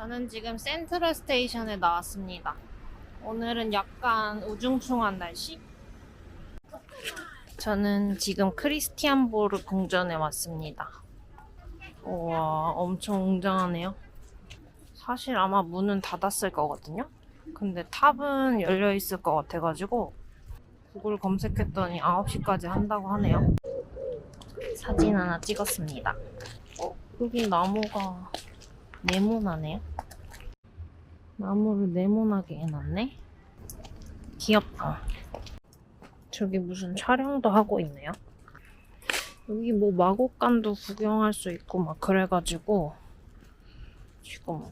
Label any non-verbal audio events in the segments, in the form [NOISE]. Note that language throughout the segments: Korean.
저는 지금 센트럴 스테이션에 나왔습니다. 오늘은 약간 우중충한 날씨? 저는 지금 크리스티안보르 궁전에 왔습니다. 우와, 엄청 웅장하네요. 사실 아마 문은 닫았을 거거든요. 근데 탑은 열려 있을 것 같아가지고 구글 검색했더니 9시까지 한다고 하네요. 사진 하나 찍었습니다. 어, 여기 나무가 네모나네요. 나무를 네모나게 해놨네. 귀엽다. 저기 무슨 촬영도 하고 있네요. 여기 뭐 마곡간도 구경할 수 있고 막 그래가지고 지금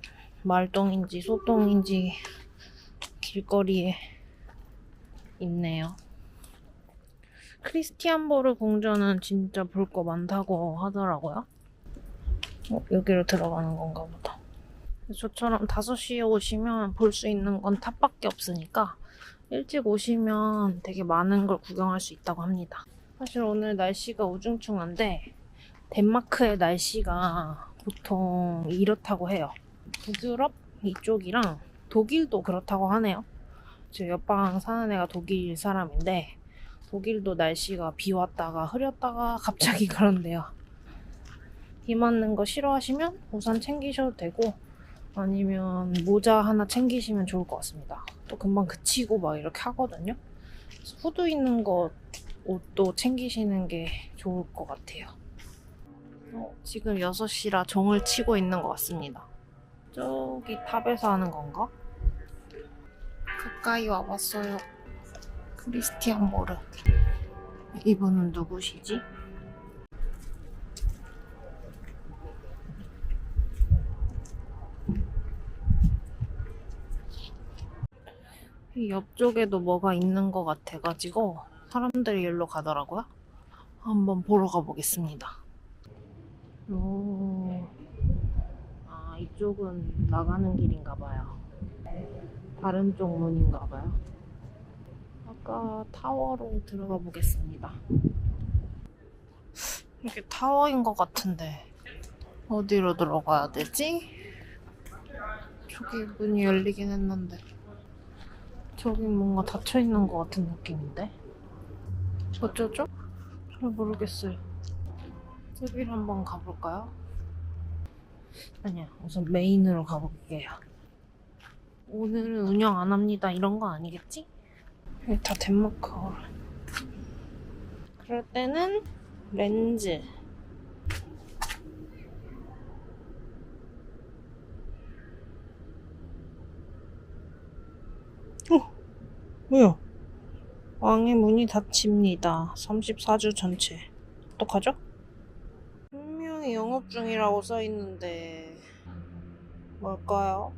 말똥인지 소똥인지 길거리에 있네요. 크리스티안보르 궁전은 진짜 볼 거 많다고 하더라고요. 어, 여기로 들어가는 건가 보다. 저처럼 5시에 오시면 볼 수 있는 건 탑밖에 없으니까 일찍 오시면 되게 많은 걸 구경할 수 있다고 합니다. 사실 오늘 날씨가 우중충한데 덴마크의 날씨가 보통 이렇다고 해요. 북유럽 이쪽이랑 독일도 그렇다고 하네요. 제 옆방 사는 애가 독일 사람인데 독일도 날씨가 비 왔다가 흐렸다가 갑자기 [LAUGHS] 그런데요. 비 맞는 거 싫어하시면 우산 챙기셔도 되고 아니면 모자 하나 챙기시면 좋을 것 같습니다. 또 금방 그치고 막 이렇게 하거든요. 후드 있는 거 옷도 챙기시는 게 좋을 것 같아요. 어, 지금 6시라 종을 치고 있는 것 같습니다. 저기 탑에서 하는 건가? 가까이 와봤어요. 크리스티안 모르. 이분은 누구시지? 이 옆쪽에도 뭐가 있는 것 같아가지고 사람들이 일로 가더라고요. 한번 보러 가보겠습니다. 오, 아 이쪽은 나가는 길인가 봐요. 다른 쪽 문인가 봐요. 아까 타워로 들어가 보겠습니다. 이게 타워인 것 같은데 어디로 들어가야 되지? 저기 문이 열리긴 했는데 저기 뭔가 닫혀 있는 것 같은 느낌인데 어쩌죠? 잘 모르겠어요. 저기를 한번 가볼까요? 아니야, 우선 메인으로 가볼게요. 오늘은 운영 안 합니다. 이런 거 아니겠지? 여기 다 덴마크어로. 그럴 때는 렌즈. 어, 뭐야? 왕의 문이 닫힙니다. 34주 전체. 어떡하죠? 분명히 영업 중이라고 써있는데 뭘까요?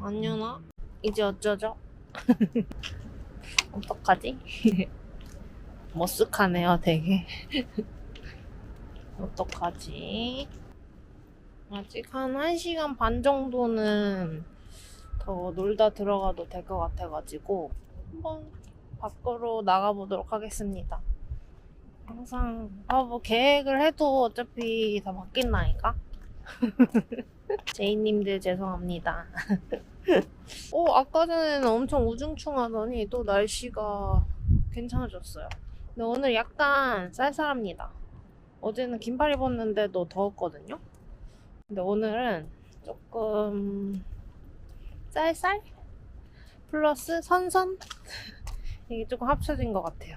안 여나? 이제 어쩌죠? [LAUGHS] 어떡하지? [LAUGHS] 머쓱하네요 되게 어떡하지? 아직 한 1시간 반 정도는 더 놀다 들어가도 될 것 같아가지고 한번 밖으로 나가보도록 하겠습니다. 항상 아 뭐 계획을 해도 어차피 다 바뀐다니까. [LAUGHS] 제이님들 죄송합니다. 오 [LAUGHS] 아까 전에는 엄청 우중충하더니 또 날씨가 괜찮아졌어요. 근데 오늘 약간 쌀쌀합니다. 어제는 긴팔 입었는데도 더웠거든요. 근데 오늘은 조금 쌀쌀 플러스 선선 [LAUGHS] 이게 조금 합쳐진 것 같아요.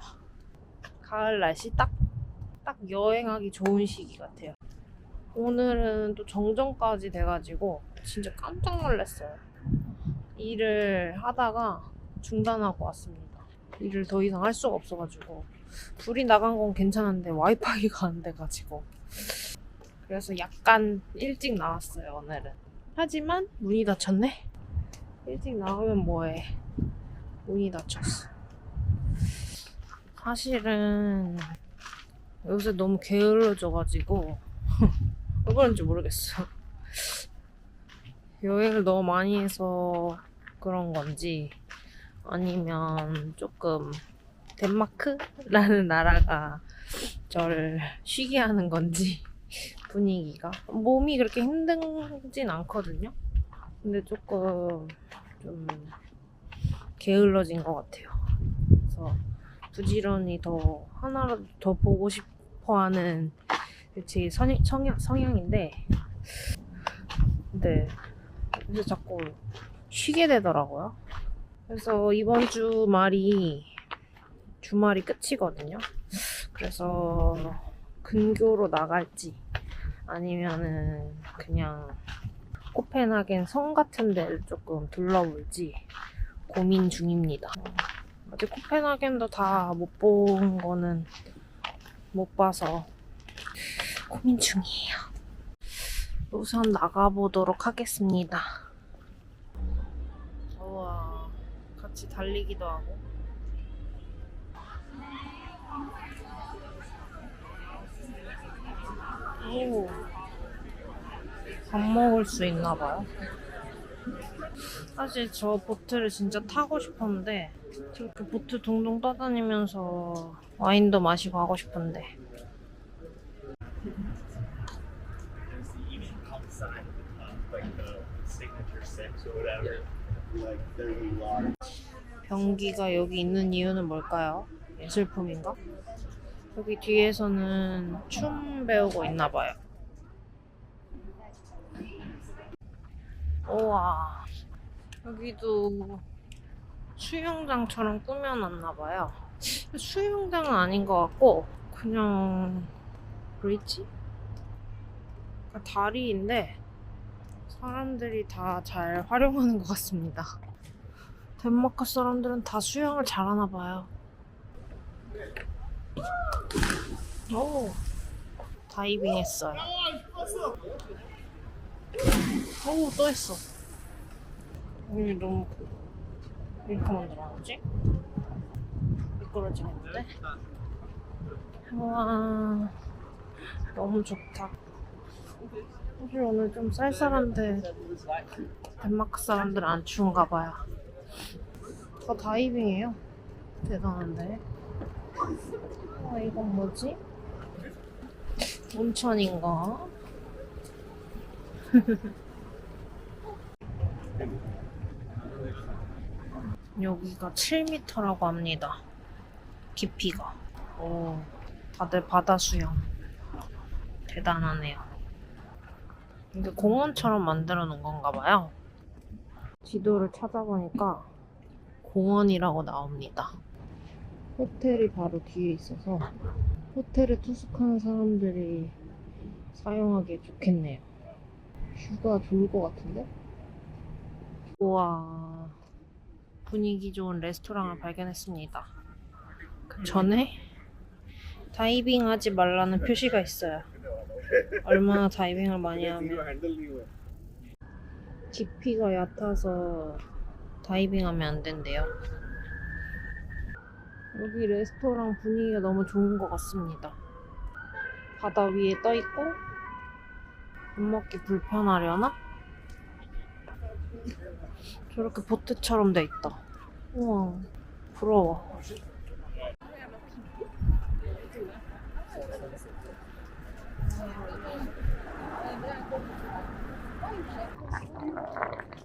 가을 날씨 딱, 딱 여행하기 좋은 시기 같아요. 오늘은 또 정전까지 돼가지고 진짜 깜짝 놀랐어요. 일을 하다가 중단하고 왔습니다. 일을 더 이상 할 수가 없어가지고 불이 나간 건 괜찮은데 와이파이가 안 돼가지고 그래서 약간 일찍 나왔어요 오늘은. 하지만 문이 닫혔네. 일찍 나오면 뭐해? 문이 닫혔어. 사실은 요새 너무 게을러져가지고 [LAUGHS] 왜 그런지 모르겠어. 여행을 너무 많이 해서 그런 건지 아니면 조금 덴마크라는 나라가 저를 쉬게 하는 건지 분위기가 몸이 그렇게 힘들진 않거든요. 근데 조금 좀 게을러진 것 같아요. 그래서 부지런히 더 하나라도 더 보고 싶어하는 제 성향, 성향, 성향인데 근데 이제 자꾸 쉬게 되더라고요. 그래서 이번 주 말이 주말이 끝이거든요. 그래서 근교로 나갈지 아니면은 그냥 코펜하겐 성 같은 데를 조금 둘러볼지 고민 중입니다. 아직 코펜하겐도 다 못 본 거는 못 봐서 고민 중이에요. 우선 나가보도록 하겠습니다. 우와, 같이 달리기도 하고. 오, 밥 먹을 수 있나 봐요. 사실 저 보트를 진짜 타고 싶었는데 저렇게 보트 둥둥 떠다니면서 와인도 마시고 하고 싶은데. 변기가 여기 있는 이유는 뭘까요? 예술품인가? 여기 뒤에서는 춤 배우고 있나 봐요. 우와, 여기도 수영장처럼 꾸며놨나 봐요. 수영장은 아닌 것 같고 그냥 브릿지? 그러니까 다리인데 사람들이 다 잘 활용하는 것 같습니다. 덴마크 사람들은 다 수영을 잘하나 봐요. 오, 다이빙 했어요. 오, 또 했어. 여기 너무 이렇게 만들어놨지? 미끄러지겠는데? 와, 너무 좋다. 사실 오늘 좀 쌀쌀한데 덴마크 사람들은 안 추운가 봐요. 다 다이빙이에요. 대단한데. 아, 이건 뭐지? 온천인가? [LAUGHS] 여기가 7m라고 합니다. 깊이가. 오, 다들 바다 수영. 대단하네요. 이게 공원처럼 만들어 놓은 건가 봐요. 지도를 찾아보니까 공원이라고 나옵니다. 호텔이 바로 뒤에 있어서 호텔에 투숙하는 사람들이 사용하기에 좋겠네요. 뷰가 좋을 것 같은데? 우와 분위기 좋은 레스토랑을 발견했습니다. 그 전에 다이빙 하지 말라는 표시가 있어요. 얼마나 다이빙을 많이 하면 깊이가 얕아서 다이빙하면 안 된대요. 여기 레스토랑 분위기가 너무 좋은 것 같습니다. 바다 위에 떠 있고 밥 먹기 불편하려나? 저렇게 보트처럼 돼 있다. 우와, 부러워.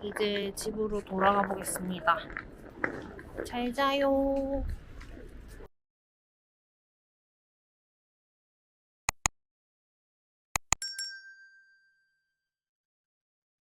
이제 집으로 돌아가 보겠습니다. 잘 자요.